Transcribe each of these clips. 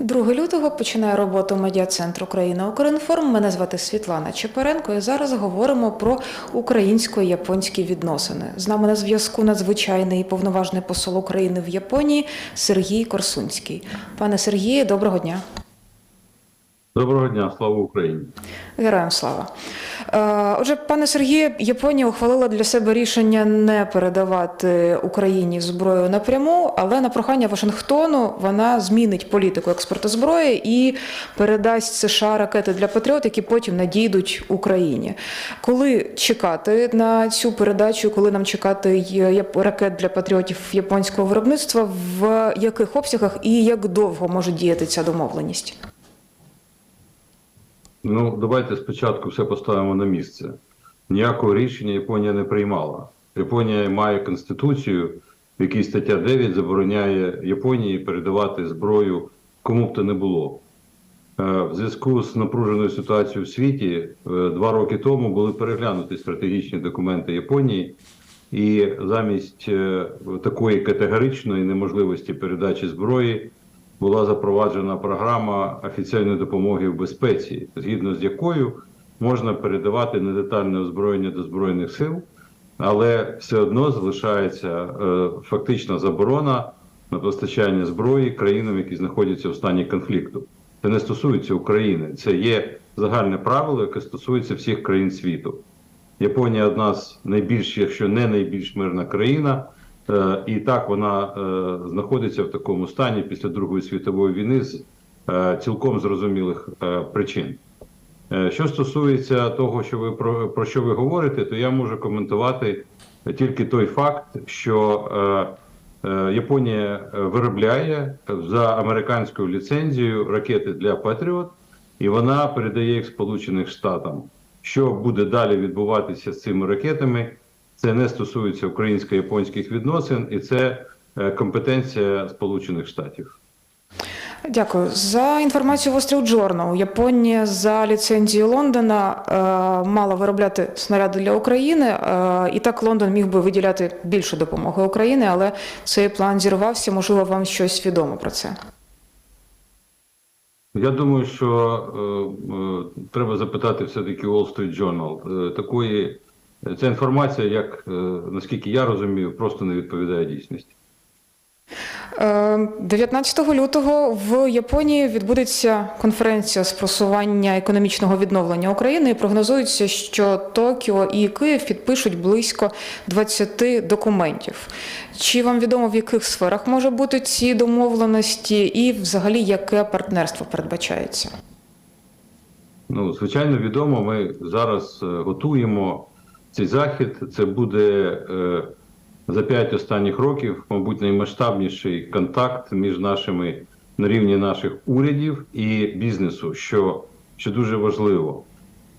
2 лютого починає роботу медіа-центр Україна Укрінформ. Мене звати Світлана Чепаренко. І зараз говоримо про українсько-японські відносини. З нами на зв'язку надзвичайний і повноважний посол України в Японії Сергій Корсунський. Пане Сергію, доброго дня. Доброго дня, слава Україні. Героям слава. Е, Отже, пане Сергію, Японія ухвалила для себе рішення не передавати Україні зброю напряму, але на прохання Вашингтону вона змінить політику експорту зброї і передасть США ракети для Патріот, які потім надійдуть Україні. Коли чекати на цю передачу, коли нам чекати ракет для патріотів японського виробництва, в яких обсягах і як довго може діяти ця домовленість? Ну, давайте спочатку все поставимо на місце. Ніякого рішення Японія не приймала. Японія має конституцію, в якій стаття 9 забороняє Японії передавати зброю кому б то не було. Е, В зв'язку з напруженою ситуацією в світі е, два роки тому були переглянуті стратегічні документи Японії, і замість е, такої категоричної неможливості передачі зброї була запроваджена програма офіційної допомоги в безпеці, згідно з якою можна передавати недетальне озброєння до збройних сил, але все одно залишається е, фактична заборона на постачання зброї країнам, які знаходяться в стані конфлікту. Це не стосується України, це є загальне правило, яке стосується всіх країн світу. Японія одна з найбільш, якщо не найбільш мирна країна, і так вона е, знаходиться в такому стані після Другої світової війни з е, цілком зрозумілих е, причин. Е, Що стосується того, що ви про, про що ви говорите, то я можу коментувати тільки той факт, що е, е, Японія е, виробляє за американською ліцензією ракети для Патріот, і вона передає їх Сполучених Штатам. Що буде далі відбуватися з цими ракетами? Це не стосується українсько-японських відносин, і це е, компетенція Сполучених Штатів. Дякую. За Wall Street Journal, Японія за ліцензією Лондона е, мала виробляти снаряди для України, е, і так Лондон міг би виділяти більше допомоги Україні, але цей план зірвався. Можливо, вам щось відомо про це. Я думаю, що е, е, треба запитати все-таки Wall Street Journal. Е, такої ця інформація, як е, наскільки я розумію, просто не відповідає дійсності. Е, 19 лютого в Японії відбудеться конференція з просування економічного відновлення України. І прогнозується, що Токіо і Київ підпишуть близько 20 документів. Чи вам відомо в яких сферах може бути ці домовленості, і взагалі яке партнерство передбачається? Ну, звичайно, відомо. Ми зараз е, готуємо цей захід. Це буде е, за п'ять останніх років, мабуть, наймасштабніший контакт між нашими на рівні наших урядів і бізнесу, що, що дуже важливо.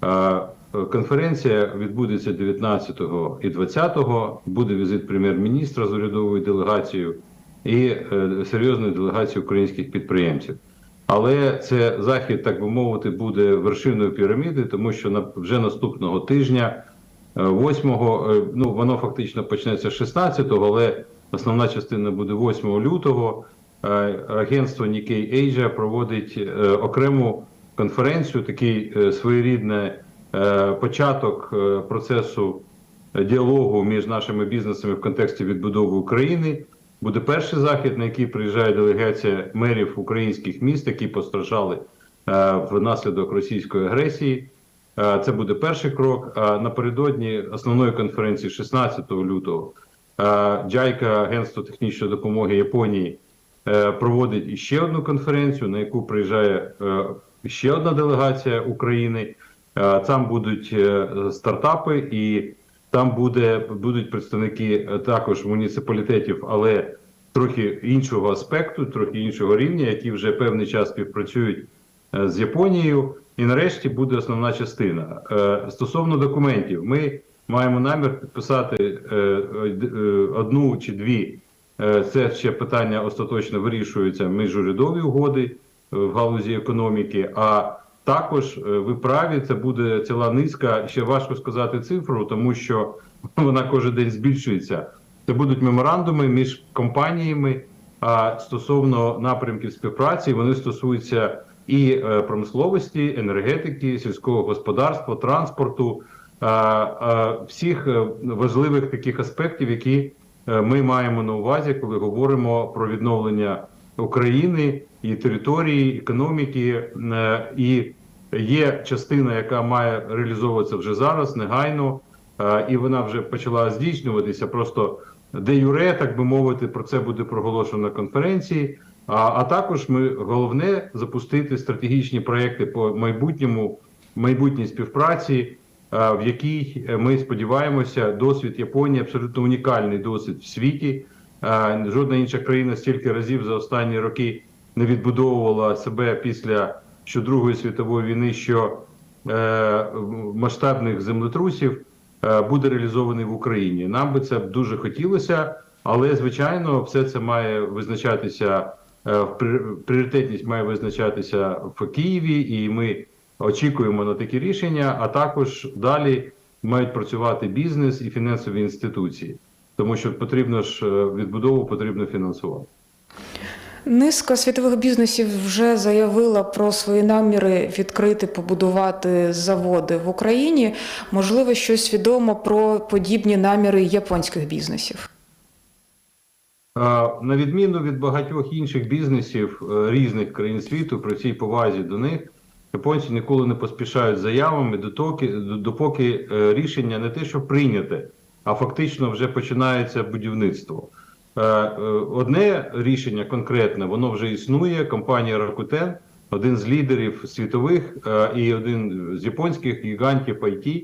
Е, Конференція відбудеться 19 і 20. Буде візит прем'єр-міністра з урядовою делегацією і е, серйозної делегації українських підприємців. Але це захід, так би мовити, буде вершиною піраміди, тому що на вже наступного тижня, 8-го, е, ну воно фактично почнеться 16-го, але основна частина буде 8 лютого. Е, Агентство Nikkei Asia проводить е, окрему конференцію, такий своєрідний початок процесу діалогу між нашими бізнесами в контексті відбудови України. Буде перший захід, на який приїжджає делегація мерів українських міст, які постраждали внаслідок російської агресії. Е, Це буде перший крок. А напередодні основної конференції 16 лютого е, JICA, Агентство технічної допомоги Японії, е, проводить іще одну конференцію, на яку приїжджає е, ще одна делегація України. Е, Там будуть е, стартапи і там буде, будуть представники е, також муніципалітетів, але трохи іншого аспекту, трохи іншого рівня, які вже певний час співпрацюють е, з Японією. І нарешті буде основна частина. Е, Стосовно документів, ми маємо намір підписати е, е, е, одну чи дві. Е, Це ще питання остаточно вирішуються міжурядові угоди е, в галузі економіки. А також е, ви праві, це буде ціла низка. Ще важко сказати цифру, тому що вона кожен день збільшується. Це будуть меморандуми між компаніями, А стосовно напрямків співпраці, вони стосуються і е, промисловості, енергетики, сільського господарства, транспорту, а, а, всіх е, важливих таких аспектів, які е, ми маємо на увазі, коли говоримо про відновлення України і території, економіки. Е, І є частина, яка має реалізовуватися вже зараз, негайно, е, і вона вже почала здійснюватися. Просто де юре, так би мовити, про це буде проголошено на конференції. А, а також ми головне запустити стратегічні проекти по майбутньому майбутній співпраці, е, в якій е, ми сподіваємося, досвід Японії абсолютно унікальний досвід в світі. Е, Жодна інша країна стільки разів за останні роки не відбудовувала себе після що Другої світової війни, що масштабних землетрусів буде реалізований в Україні. Нам би це дуже хотілося, але звичайно, все це має визначатися пріоритетність має визначатися в Києві, і ми очікуємо на такі рішення. А також далі мають працювати бізнес і фінансові інституції, тому що потрібно ж е, відбудову потрібно фінансувати. Низка світових бізнесів вже заявила про свої наміри відкрити, побудувати заводи в Україні. Можливо, щось відомо про подібні наміри японських бізнесів. На відміну від багатьох інших бізнесів е, різних країн світу, при цій повазі до них, японці ніколи не поспішають заявами, дотоки- до- допоки е, рішення не те, що прийняте, а фактично вже починається будівництво. Е, Одне рішення конкретне, воно вже існує. Компанія Rakuten, один з лідерів світових і один з японських гігантів IT,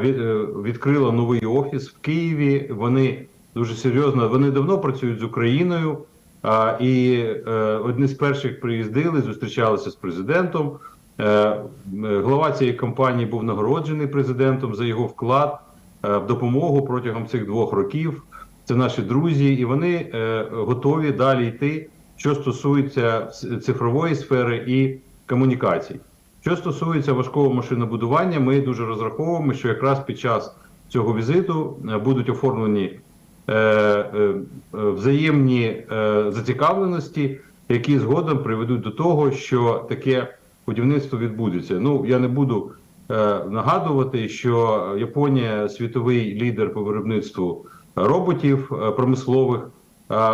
від- відкрила новий офіс в Києві. Вони дуже серйозно, вони давно працюють з Україною. а, І е, одні з перших приїздили, зустрічалися з президентом. Е, Глава цієї компанії був нагороджений президентом за його вклад е, в допомогу протягом цих двох років. Це наші друзі, і вони е, готові далі йти, що стосується цифрової сфери і комунікацій. Що стосується важкого машинобудування, ми дуже розраховуємо, що якраз під час цього візиту е, будуть оформлені взаємні е, зацікавленості, які згодом приведуть до того, що таке будівництво відбудеться. Ну я не буду е, нагадувати, що Японія світовий лідер по виробництву роботів е, промислових,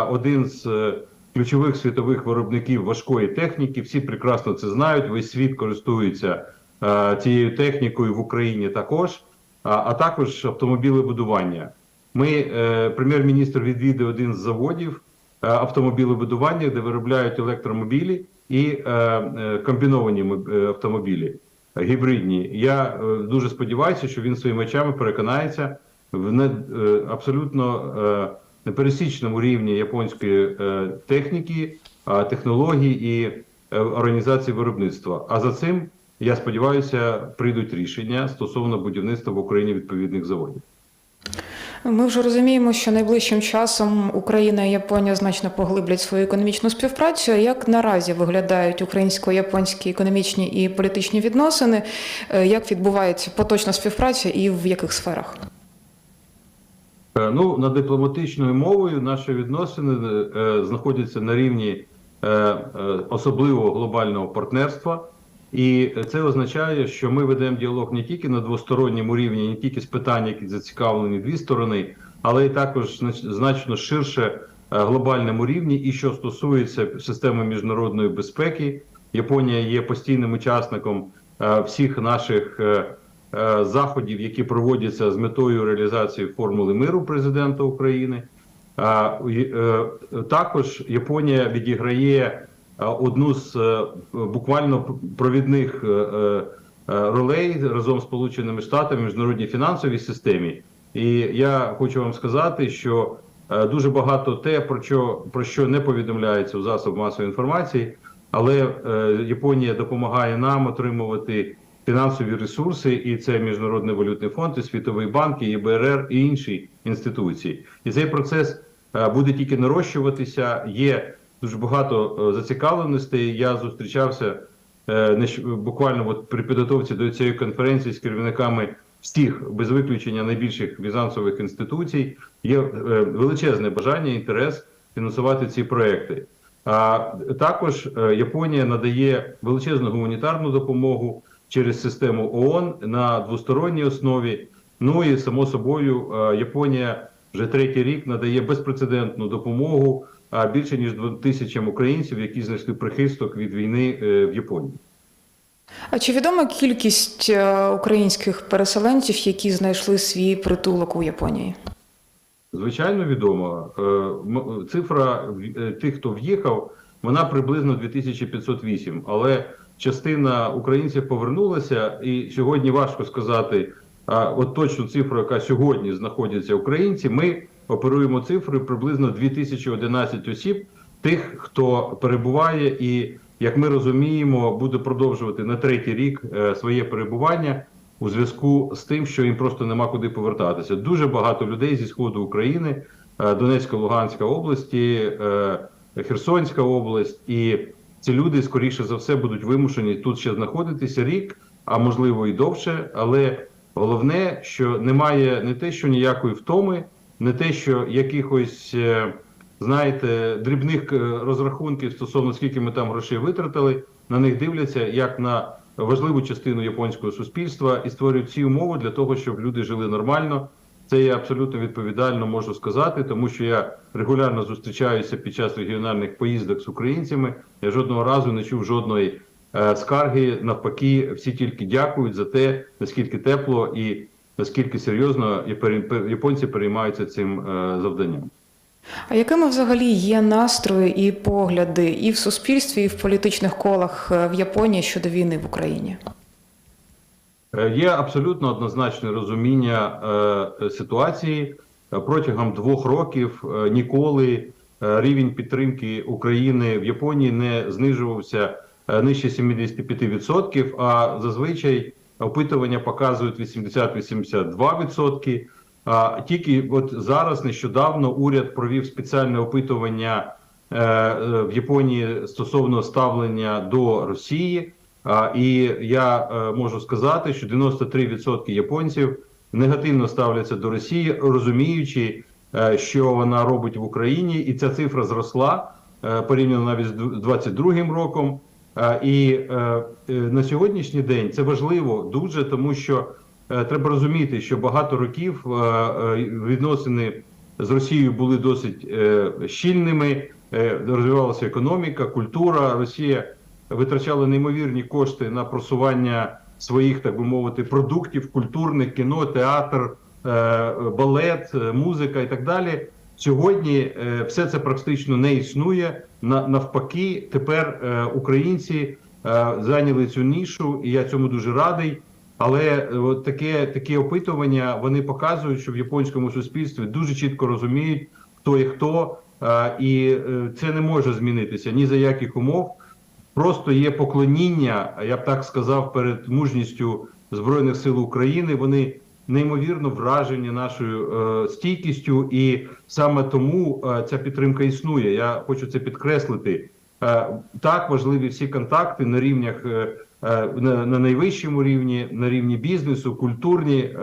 один з е, ключових світових виробників важкої техніки. Всі прекрасно це знають. Весь світ користується е, цією технікою в Україні також, а також автомобілебудування. Ми е, прем'єр-міністр відвідав один з заводів е, автомобілебудування, де виробляють електромобілі і е, комбіновані автомобілі гібридні. Я дуже сподіваюся, що він своїми очами переконається в абсолютно непересічному рівні японської техніки, технологій і організації виробництва. А за цим я сподіваюся, прийдуть рішення стосовно будівництва в Україні відповідних заводів. Ми вже розуміємо, що найближчим часом Україна і Японія значно поглиблять свою економічну співпрацю. Як наразі виглядають українсько-японські економічні і політичні відносини? Е, Як відбувається поточна співпраця і в яких сферах? Е, Ну, на дипломатичною мовою наші відносини е, знаходяться на рівні особливого глобального партнерства, і це означає, що ми ведемо діалог не тільки на двосторонньому рівні, не тільки з питань, які зацікавлені дві сторони, але й також значно ширше е, глобальному рівні. І що стосується системи міжнародної безпеки, Японія є постійним учасником е, всіх наших. е, заходів, які проводяться з метою реалізації формули миру президента України. Також Японія відіграє одну з е, буквально провідних е, е, ролей разом з Сполученими Штатами в міжнародній фінансовій системі. І я хочу вам сказати, що дуже багато те, про що про що не повідомляється у засобах масової інформації, але Японія допомагає нам отримувати фінансові ресурси, і це Міжнародний валютний фонд, і Світовий банк, і ЄБРР, і інші інституції. І цей процес буде тільки нарощуватися. Є дуже багато е, зацікавленостей. Я зустрічався е, буквально от при підготовці до цієї конференції з керівниками всіх без виключення найбільших фінансових інституцій. Є е, величезне бажання, інтерес фінансувати ці проекти. А також Японія надає величезну гуманітарну допомогу через систему ООН на двосторонній основі. Ну і само собою, Японія вже третій рік надає безпрецедентну допомогу а, більше ніж двом тисячам українців, які знайшли прихисток від війни е, в Японії. А чи відома кількість е, українських переселенців, які знайшли свій притулок у Японії? Звичайно, відомо. Е, Цифра тих, хто в'їхав, вона приблизно 2508, але частина українців повернулася, і сьогодні важко сказати а, от точну цифру, яка сьогодні знаходяться українці. Ми оперуємо цифрою приблизно 2011 осіб, тих, хто перебуває, і як ми розуміємо, буде продовжувати на третій рік е, своє перебування у зв'язку з тим, що їм просто нема куди повертатися. Дуже багато людей зі сходу України, е, Донецька, Луганська області, е, Херсонська область, і ці люди, скоріше за все, будуть вимушені тут ще знаходитися рік, а можливо і довше. Але головне, що немає не те, що ніякої втоми, не те, що якихось. е, Знаєте, дрібних е, розрахунків стосовно скільки ми там грошей витратили, на них дивляться як на важливу частину японського суспільства і створюють всі умови для того, щоб люди жили нормально. Це я абсолютно відповідально можу сказати, тому що я регулярно зустрічаюся під час регіональних поїздок з українцями. Я жодного разу не чув жодної е, скарги. Навпаки, всі тільки дякують за те, наскільки тепло і наскільки серйозно японці переймаються цим е, завданням. А якими взагалі є настрої і погляди і в суспільстві, і в політичних колах е, в Японії щодо війни в Україні? Е, Є абсолютно однозначне розуміння ситуації протягом двох років. ніколи рівень підтримки України в Японії не знижувався нижче 75%, а зазвичай опитування показують 80-82%. А тільки от зараз нещодавно уряд провів спеціальне опитування е, в Японії стосовно ставлення до Росії. І я е, можу сказати, що 93% японців негативно ставляться до Росії, розуміючи, е, що вона робить в Україні, і ця цифра зросла порівняно навіть з 2022 роком. Е, І е, е, на сьогоднішній день це важливо дуже, тому що треба розуміти, що багато років відносини з Росією були досить щільними. Розвивалася економіка, культура. Росія витрачала неймовірні кошти на просування своїх, так би мовити, продуктів культурних, кіно, театр, балет, музика і так далі. Сьогодні е, все це практично не існує. На- Навпаки, тепер е, українці е, зайняли цю нішу, і я цьому дуже радий. Але от таке такі опитування вони показують, що в японському суспільстві дуже чітко розуміють, хто є хто, і це не може змінитися ні за яких умов. Просто є поклоніння, я б так сказав, перед мужністю збройних сил України. Вони неймовірно вражені нашою е, стійкістю, і саме тому е, ця підтримка існує. Я хочу це підкреслити. Е, так важливі всі контакти на рівнях на, на найвищому рівні, на рівні бізнесу, культурні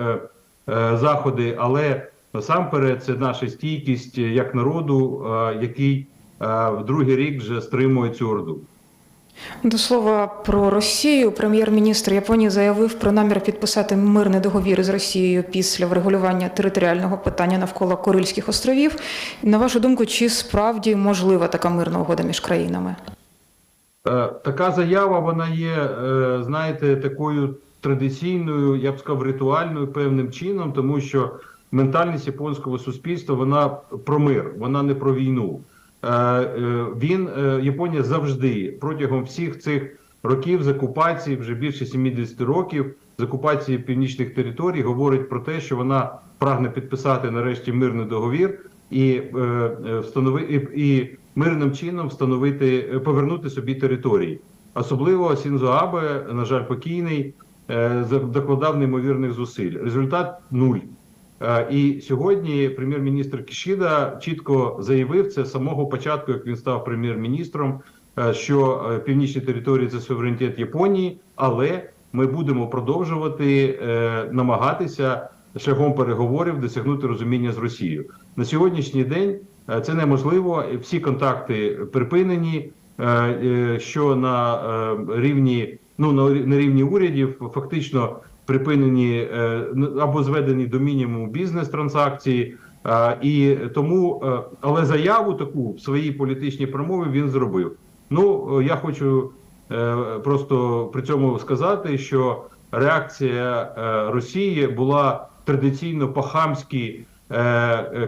заходи, але насамперед це наша стійкість як народу, який в другий рік вже стримує цю орду. До слова про Росію, прем'єр-міністр Японії заявив про намір підписати мирний договір з Росією після врегулювання територіального питання навколо Курильських островів. На вашу думку, чи справді можлива така мирна угода між країнами? Е, Така заява вона є, е, знаєте, такою традиційною, я б сказав, ритуальною певним чином, тому що ментальність японського суспільства вона про мир, вона не про війну. Е, е, Він е, Японія завжди протягом всіх цих років з окупації, вже більше 70 років з окупації північних територій, говорить про те, що вона прагне підписати нарешті мирний договір і встанови і, і мирним чином встановити повернути собі території. Особливо Сінзо Абе, на жаль, покійний, докладав неймовірних зусиль. Результат нуль. Е, І сьогодні прем'єр-міністр Кішіда чітко заявив це з самого початку, як він став прем'єр-міністром, е, що е, північні території це суверенітет Японії, але ми будемо продовжувати намагатися шляхом переговорів досягнути розуміння з Росією. На сьогоднішній день Це неможливо. Всі контакти припинені. Що на рівні, ну на рівні урядів фактично припинені е, або зведені до мінімуму бізнес-транзакції. Е, І тому, е, але заяву таку в своїй політичній промові він зробив. Ну, я хочу просто при цьому сказати, що реакція Росії була традиційно по-хамськи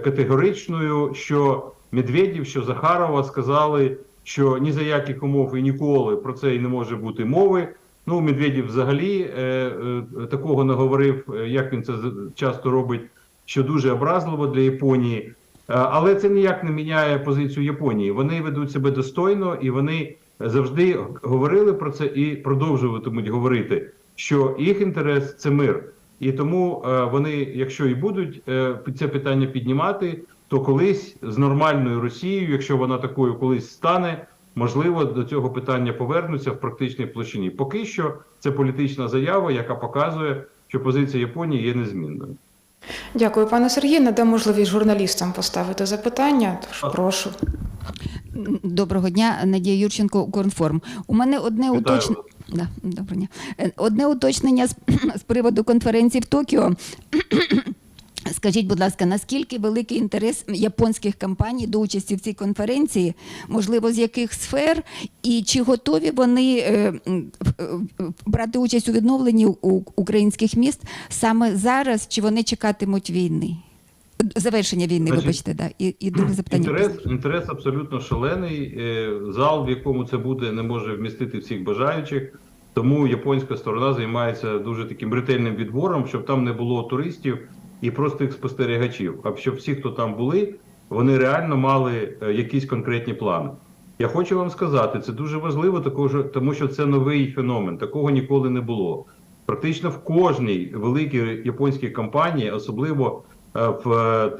категоричною, що Медведєв, що Захарова сказали, що ні за яких умов і ніколи про це і не може бути мови. Ну, Медведєв взагалі е, е, такого не говорив, е, як він це часто робить, що дуже образливо для Японії. Е, Але це ніяк не міняє позицію Японії. Вони ведуть себе достойно і вони завжди говорили про це і продовжуватимуть говорити, що їх інтерес це мир. І тому е, вони, якщо і будуть це питання піднімати, то колись з нормальною Росією, якщо вона такою колись стане, можливо, до цього питання повернуться в практичній площині. Поки що це політична заява, яка показує, що позиція Японії є незмінною. Дякую, пане Сергію. Надам можливість журналістам поставити запитання. Тож А. прошу. Доброго дня, Надія Юрченко, Укрінформ. У мене одне уточнення. Да. Е, Одне уточнення з, з приводу конференції в Токіо. Скажіть, будь ласка, наскільки великий інтерес японських компаній до участі в цій конференції, можливо, з яких сфер, і чи готові вони е, е, брати участь у відновленні українських міст саме зараз, чи вони чекатимуть війни? Завершення війни, Значить, вибачте, да. І, і друге запитання. Інтерес, інтерес абсолютно шалений. Е, Зал, в якому це буде, не може вмістити всіх бажаючих. Тому японська сторона займається дуже таким ретельним відбором, щоб там не було туристів і простих спостерігачів. А щоб всі, хто там були, вони реально мали е, якісь конкретні плани. Я хочу вам сказати, це дуже важливо, тому що це новий феномен. Такого ніколи не було. Практично в кожній великій японській компанії, особливо е, в е,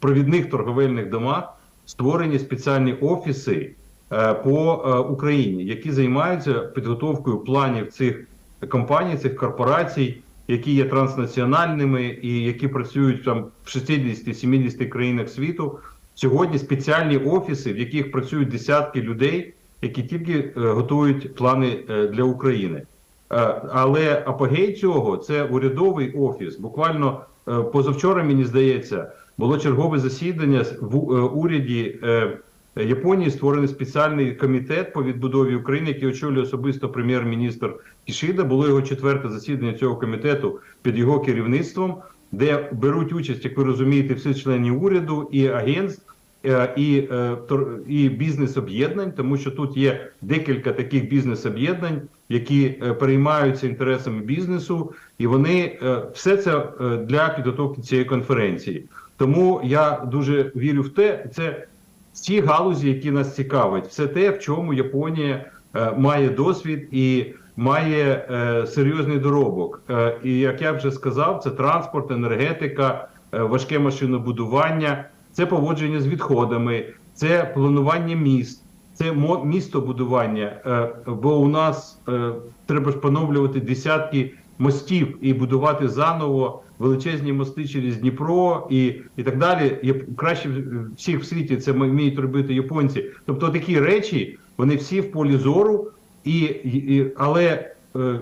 провідних торговельних домах, створені спеціальні офіси по Україні, які займаються підготовкою планів цих компаній, цих корпорацій, які є транснаціональними і які працюють там в 60-70 країнах світу. Сьогодні спеціальні офіси, в яких працюють десятки людей, які тільки е, готують плани е, для України. Е, Але апогей цього це урядовий офіс. Буквально позавчора, мені здається, було чергове засідання в уряді Японії. Створений спеціальний комітет по відбудові України, який очолює особисто прем'єр-міністр Кішида. Було його четверте засідання цього комітету під його керівництвом, де беруть участь, як ви розумієте, всі члени уряду і агентств. е, І, е, і бізнес-об'єднань, тому що тут є декілька таких бізнес-об'єднань, які е, переймаються інтересами бізнесу, і вони все це для підготовки цієї конференції. Тому я дуже вірю в те, це ті галузі, які нас цікавить, все те, в чому Японія має досвід і має е, серйозний доробок. Е, і як я вже сказав, це транспорт, енергетика, е, важке машинобудування, це поводження з відходами, це планування міст. Це містобудування, е, бо у нас е, треба ж поновлювати десятки мостів і будувати заново величезні мости через Дніпро і, і так далі. Є краще всіх в світі це вміють робити японці. Тобто такі речі вони всі в полі зору, і, і, але е,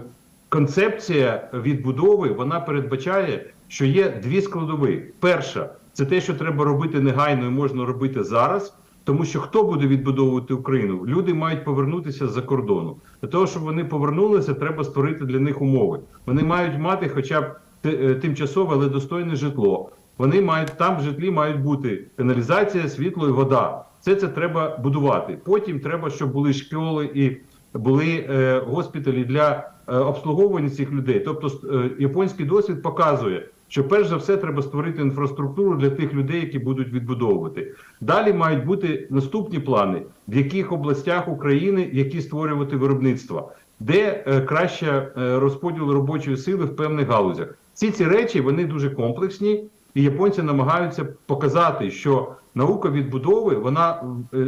концепція відбудови вона передбачає, що є дві складові. Перша це те, що треба робити негайно і можна робити зараз. Тому що хто буде відбудовувати Україну? Люди мають повернутися з-за кордону. Для того, щоб вони повернулися, треба створити для них умови. Вони мають мати хоча б е, тимчасове, але достойне житло. Вони мають там в житлі мають бути каналізація, світло і вода. Все це треба будувати. Потім треба, щоб були школи і були е, госпіталі для е, обслуговування цих людей. Тобто, е, японський досвід показує, що перш за все треба створити інфраструктуру для тих людей, які будуть відбудовувати. Далі мають бути наступні плани, в яких областях України які створювати виробництва, де краще розподіл робочої сили в певних галузях. Всі ці речі вони дуже комплексні, і японці намагаються показати, що наука відбудови вона,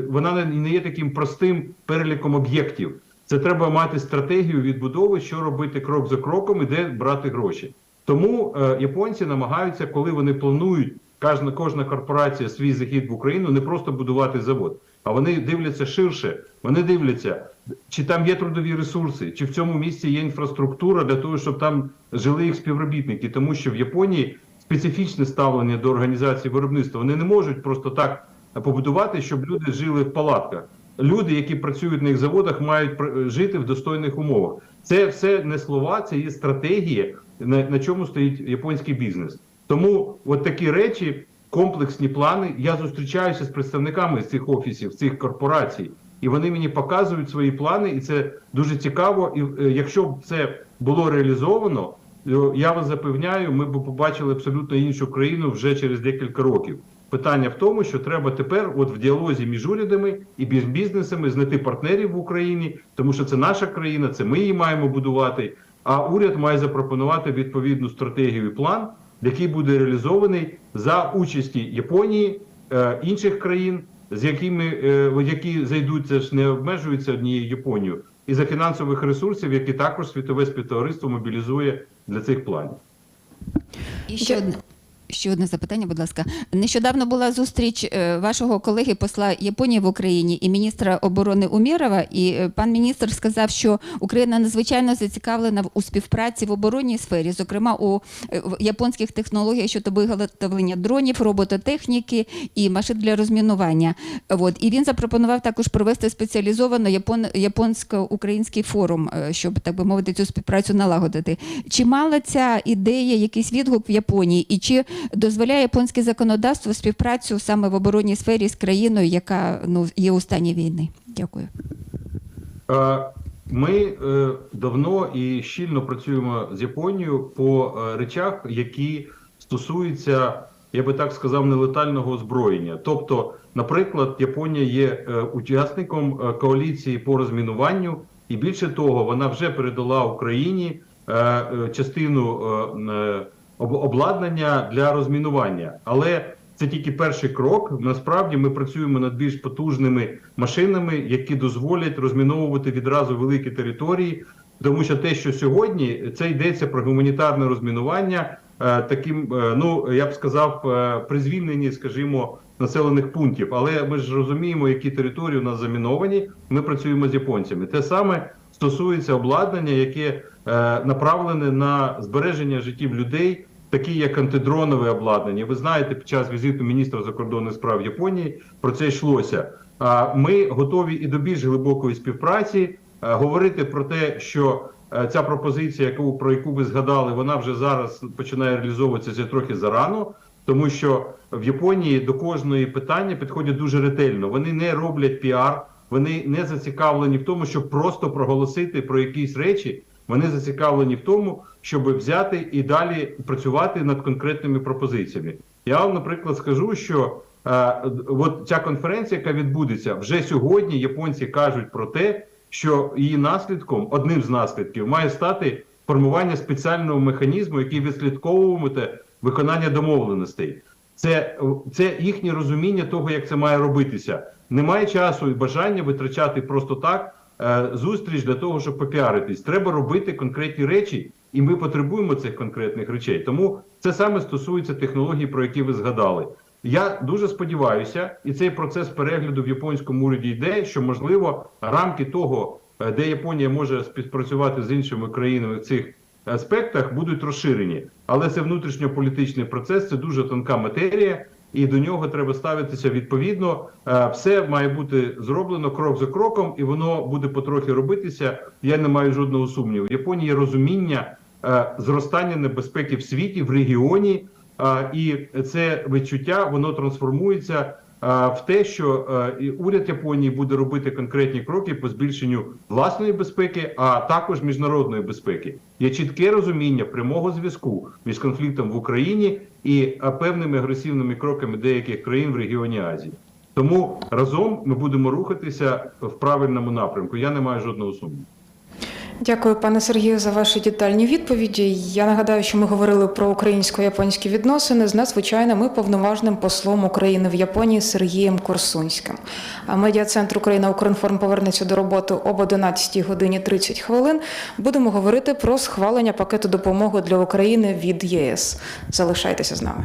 вона не є таким простим переліком об'єктів. Це треба мати стратегію відбудови, що робити крок за кроком і де брати гроші. Тому е, японці намагаються, коли вони планують кожна, кожна корпорація свій захід в Україну не просто будувати завод, а вони дивляться ширше. Вони дивляться, чи там є трудові ресурси, чи в цьому місці є інфраструктура для того, щоб там жили їх співробітники, тому що в Японії специфічне ставлення до організації виробництва. Вони не можуть просто так побудувати, щоб люди жили в палатках. Люди, які працюють на їх заводах, мають жити в достойних умовах. Це все не слова, це є стратегія, на, на чому стоїть японський бізнес. Тому от такі речі, комплексні плани. Я зустрічаюся з представниками цих офісів, цих корпорацій, і вони мені показують свої плани, і це дуже цікаво. І е, якщо б це було реалізовано, е, я вас запевняю, ми б побачили абсолютно іншу країну вже через декілька років. Питання в тому, що треба тепер, от в діалозі між урядами і між бізнесами, знайти партнерів в Україні, тому що це наша країна, це ми її маємо будувати. А уряд має запропонувати відповідну стратегію і план, який буде реалізований за участі Японії, е, інших країн, з якими е, які зайдуть, це ж не обмежуються однією Японією, і за фінансових ресурсів, які також світове співтовариство мобілізує для цих планів. І ще одне. Ще одне запитання, будь ласка. Нещодавно була зустріч е, вашого колеги посла Японії в Україні і міністра оборони Умєрова. І е, пан міністр сказав, що Україна надзвичайно зацікавлена у співпраці в оборонній сфері, зокрема у е, японських технологіях щодо виготовлення дронів, робототехніки і машин для розмінування. От і він запропонував також провести спеціалізовано япон, японсько-український форум, щоб так би мовити, цю співпрацю налагодити. Чи мала ця ідея якийсь відгук в Японії, і чи дозволяє японське законодавство співпрацю саме в оборонній сфері з країною, яка ну є у стані війни? Дякую. Е, Ми е, давно і щільно працюємо з Японією по е, речах, які стосуються, я би так сказав, нелетального озброєння. Тобто, наприклад, Японія є учасником коаліції по розмінуванню, і більше того, вона вже передала Україні частину обладнання для розмінування. Але це тільки перший крок. Насправді ми працюємо над більш потужними машинами, які дозволять розміновувати відразу великі території. Тому що те, що сьогодні це йдеться про гуманітарне розмінування, е, таким, е, ну я б сказав, е, при звільненні, скажімо, населених пунктів. Але ми ж розуміємо, які території у нас заміновані. Ми працюємо з японцями. Те саме стосується обладнання, яке направлене на збереження життів людей такі як антидронове обладнання. Ви знаєте, під час візиту міністра закордонних справ Японії про це йшлося. Ми готові і до більш глибокої співпраці е, говорити про те, що е, ця пропозиція, яку про яку ви згадали, вона вже зараз починає реалізовуватися трохи зарано, тому що в Японії до кожної питання підходять дуже ретельно. Вони не роблять піар, вони не зацікавлені в тому, щоб просто проголосити про якісь речі. Вони зацікавлені в тому, щоб взяти і далі працювати над конкретними пропозиціями. Я вам, наприклад, скажу, що е, от ця конференція, яка відбудеться, вже сьогодні японці кажуть про те, що її наслідком, одним з наслідків, має стати формування спеціального механізму, який відслідковуватиме виконання домовленостей. Це, це їхнє розуміння того, як це має робитися. Немає часу і бажання витрачати просто так зустріч для того, щоб попіаритись. Треба робити конкретні речі, і ми потребуємо цих конкретних речей. Тому це саме стосується технологій, про які ви згадали. Я дуже сподіваюся, і цей процес перегляду в японському уряді йде, що можливо рамки того, е, де Японія може співпрацювати з іншими країнами в цих аспектах, будуть розширені. Але це внутрішньополітичний процес, це дуже тонка матерія, і до нього треба ставитися відповідно. Е, Все має бути зроблено крок за кроком, і воно буде потрохи робитися. Я не маю жодного сумніву. В Японії є розуміння е, зростання небезпеки в світі, в регіоні, е, і це відчуття воно трансформується в те, що і уряд Японії буде робити конкретні кроки по збільшенню власної безпеки, а також міжнародної безпеки. Є чітке розуміння прямого зв'язку між конфліктом в Україні і певними агресивними кроками деяких країн в регіоні Азії. Тому разом ми будемо рухатися в правильному напрямку. Я не маю жодного сумніву. Дякую, пане Сергію, за ваші детальні відповіді. Я нагадаю, що ми говорили про українсько-японські відносини з надзвичайним і повноважним послом України в Японії Сергієм Корсунським. А медіа-центр Україна Укрінформ повернеться до роботи об 11 годині 30 хвилин. Будемо говорити про схвалення пакету допомоги для України від ЄС. Залишайтеся з нами.